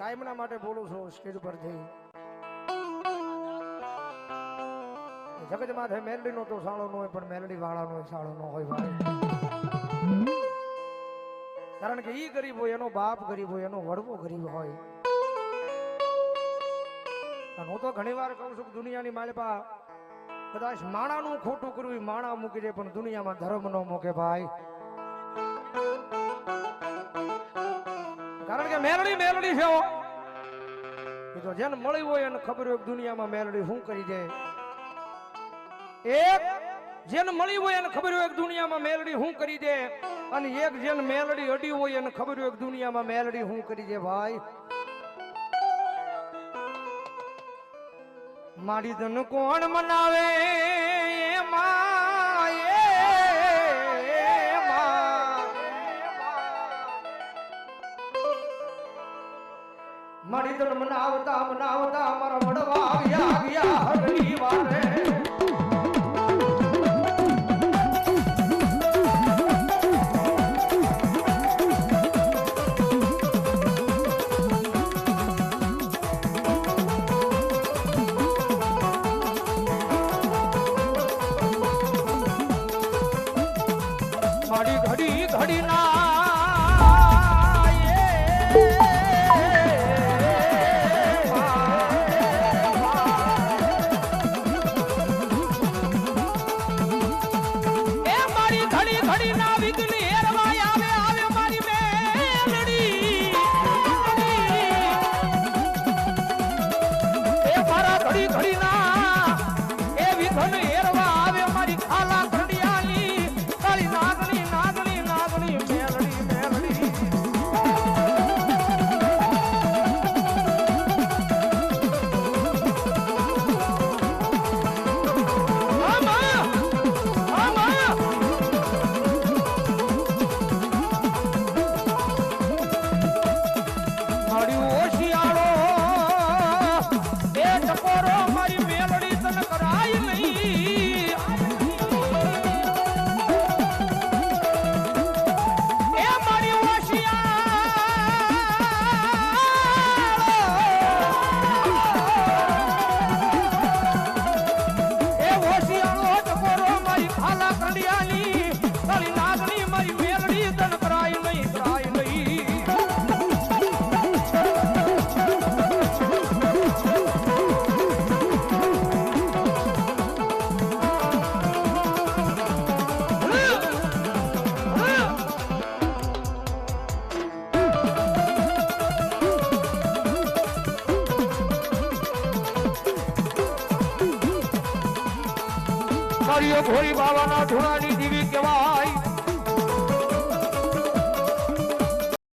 કાયમના માટે બોલું છું, સ્ટેજ પરથી જગત માથે મેલડી નો તો સાળો નો હોય, પણ મેલડી વાળાનો સાળો નો હોય ભાઈ. કારણ કે ઈ ગરીબ હોય, એનો બાપ ગરીબ હોય, એનો વડવો ગરીબ હોય. હું તો ઘણી વાર કહું છું દુનિયાની માલપા કદાચ માણાનું ખોટું કરવું માણા મૂકી દે, પણ દુનિયામાં ધર્મ ન મૂકે ભાઈ. મેલડી મેલડી છે હો. જેને મળી હોય એને ખબર હોય દુનિયામાં મેલડી શું કરી દે. એક જેને મળી હોય એને ખબર હોય દુનિયામાં મેલડી શું કરી દે. અને એક જેને મેલડી અડી હોય એને ખબર હોય દુનિયામાં મેલડી શું કરી દે ભાઈ. મારી ધન કોણ મનાવે? મારી ધન મનાવતા મારા આચાર્ય ભોળી બાબાના ધૂળાની દીવી કહેવાય.